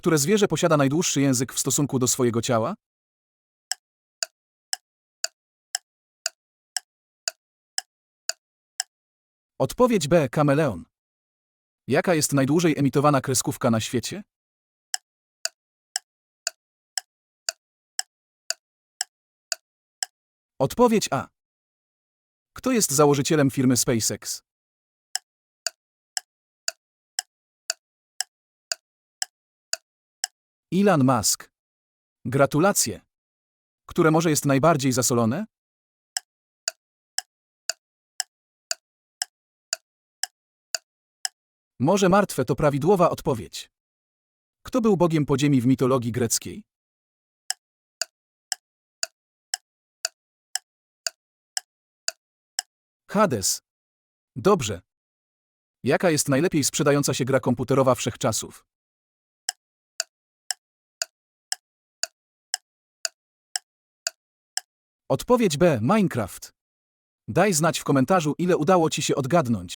Które zwierzę posiada najdłuższy język w stosunku do swojego ciała? Odpowiedź B. Kameleon. Jaka jest najdłużej emitowana kreskówka na świecie? Odpowiedź A. Kto jest założycielem firmy SpaceX? Elon Musk. Gratulacje. Które morze jest najbardziej zasolone? Morze Martwe to prawidłowa odpowiedź. Kto był bogiem podziemi w mitologii greckiej? Hades. Dobrze. Jaka jest najlepiej sprzedająca się gra komputerowa wszechczasów? Odpowiedź B. Minecraft. Daj znać w komentarzu, ile udało Ci się odgadnąć.